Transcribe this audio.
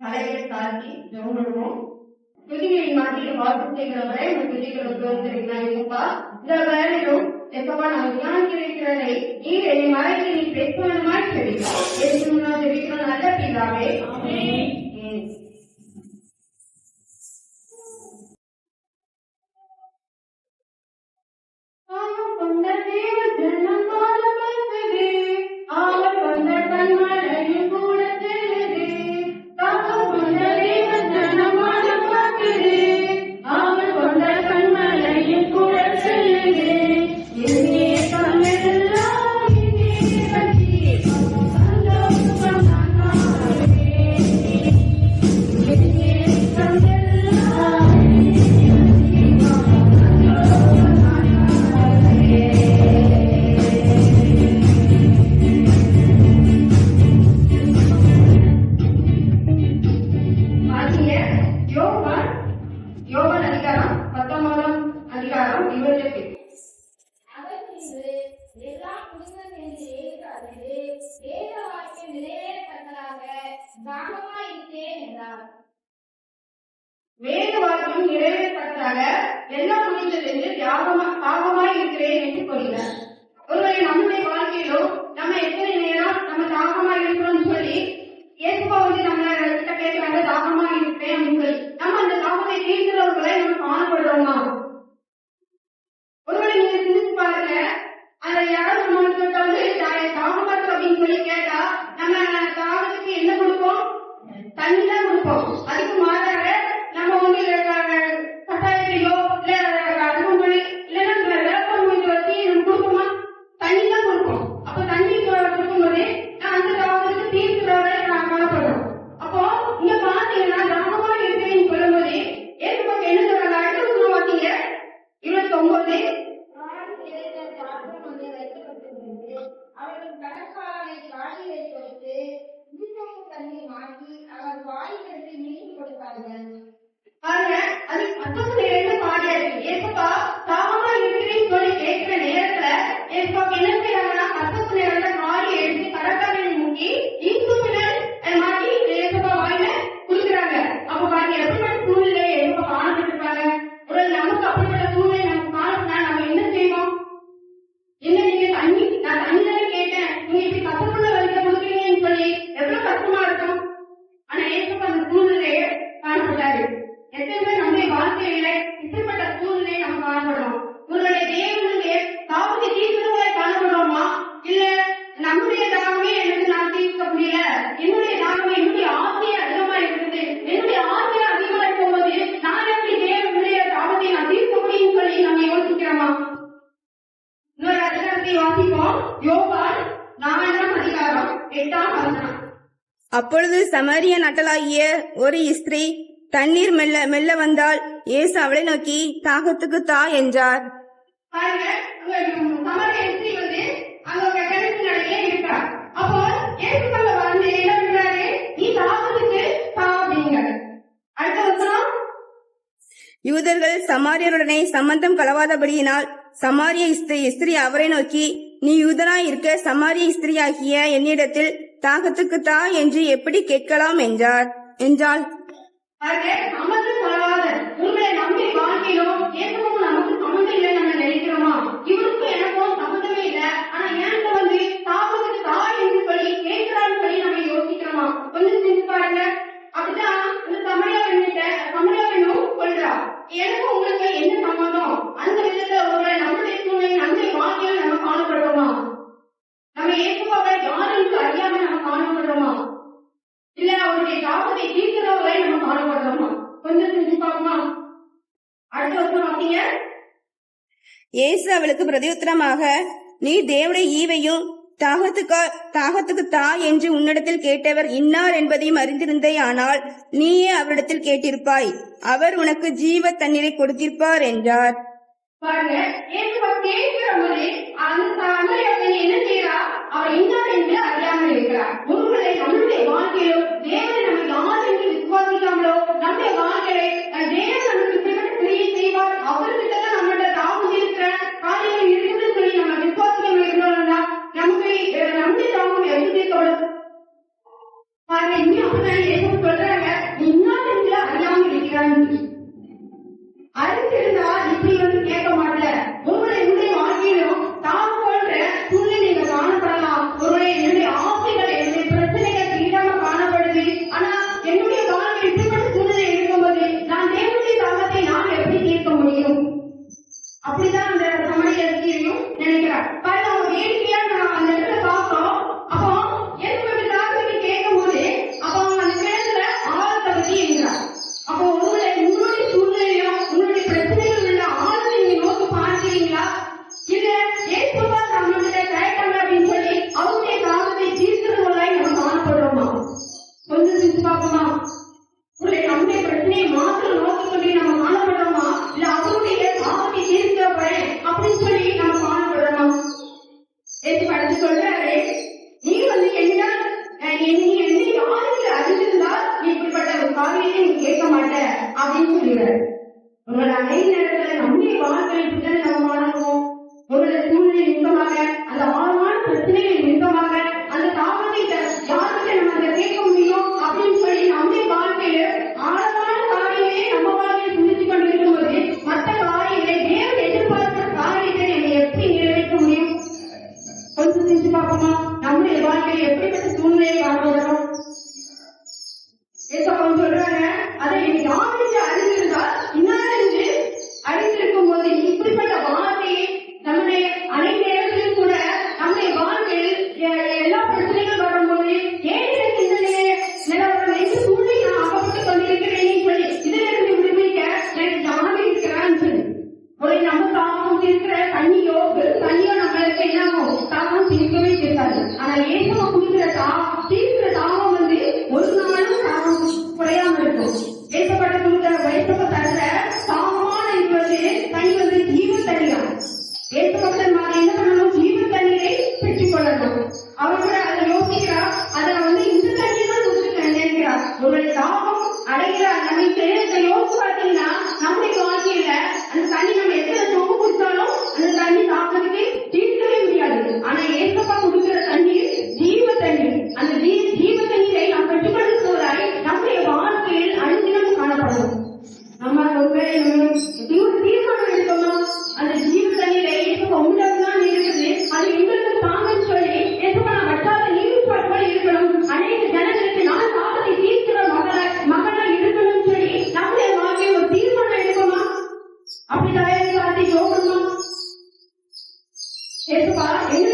தலையை தாக்கி ஜோடுவோம் ತುದಿಯಲ್ಲಿ ಮಾಡಿ ವಾಕುತ್ತಿಗಳವರೇ ತುದಿಗಳು ತೋರಿಸಿರಿನಾಯಿಪ್ಪ ಇದರ ಕಾರಣವು ತೆಪ್ಪವನ್ನಾಗಿರಲಿ ಈ ಮಾಹಿತಿ ಪ್ರಯತ್ನ ಮಾಡಿ ಹೇಳಿ ಯೇಸುವಿನ ದೇವಿಗಳನ್ನು ಅಲ್ಲಕ್ಕಿದ್ದಾವೆ ಆಮೇನ್ இருக்கிறேன் என்றார். வேத வாக்கியம் நிறைவேற்றப்பட்டதாக என்ன புரிந்தது என்று தாகமாய் இருக்கிறேன் என்று கூறினார். ஒருவரை நம்முடைய வாழ்க்கையிலும் நம்ம எத்தனை நேரம் நம்ம தாகமாய் இருக்கிறோம் சொல்லி இயேசுவா வந்து நம்ம தன்னை மாற்றி அவர் வாயிலிருந்து நீதி கொடுப்பார்கள். அப்பொழுது சமரிய நட்டலாகிய ஒரு இஸ்திரி தண்ணீர் மெல்ல மெல்ல வந்தால் இயேசு அவளை நோக்கி தாகத்துக்கு தா என்றார். யூதர்கள் சமாரியருடனே சம்பந்தம் கலவாதபடியினால் சமாரிய இஸ்திரி அவரை நோக்கி நீ யூதனாய் இருக்க சமாரிய ஸ்திரியாகிய என்னிடத்தில் தாகத்துக்கு தா என்று எப்படி கேட்கலாம் என்றார். என்றாள் இயேசு அவளுக்கு பிரதியுத்தரமாக நீ தேவடைய ஈவையும் தாகத்துக்கா தாகத்துக்கு தா என்று உன்னிடத்தில் கேட்டவர் இன்னார் என்பதையும் அறிந்திருந்தே ஆனால் நீயே அவரிடத்தில் கேட்டிருப்பாய். அவர் உனக்கு ஜீவ தண்ணீரை கொடுத்திருப்பார் என்றார். என்ன செய்யறா I genio no es un problema, ni una de de அப்படின்னு சொல்லிடுறாரு உங்களோட அனைத்து நேரத்துல நம்முடைய வாழ்க்கை நம்ம வணங்குவோம் உங்களோட சூழ்நிலை இன்பமாக அந்த ஆறு C'est.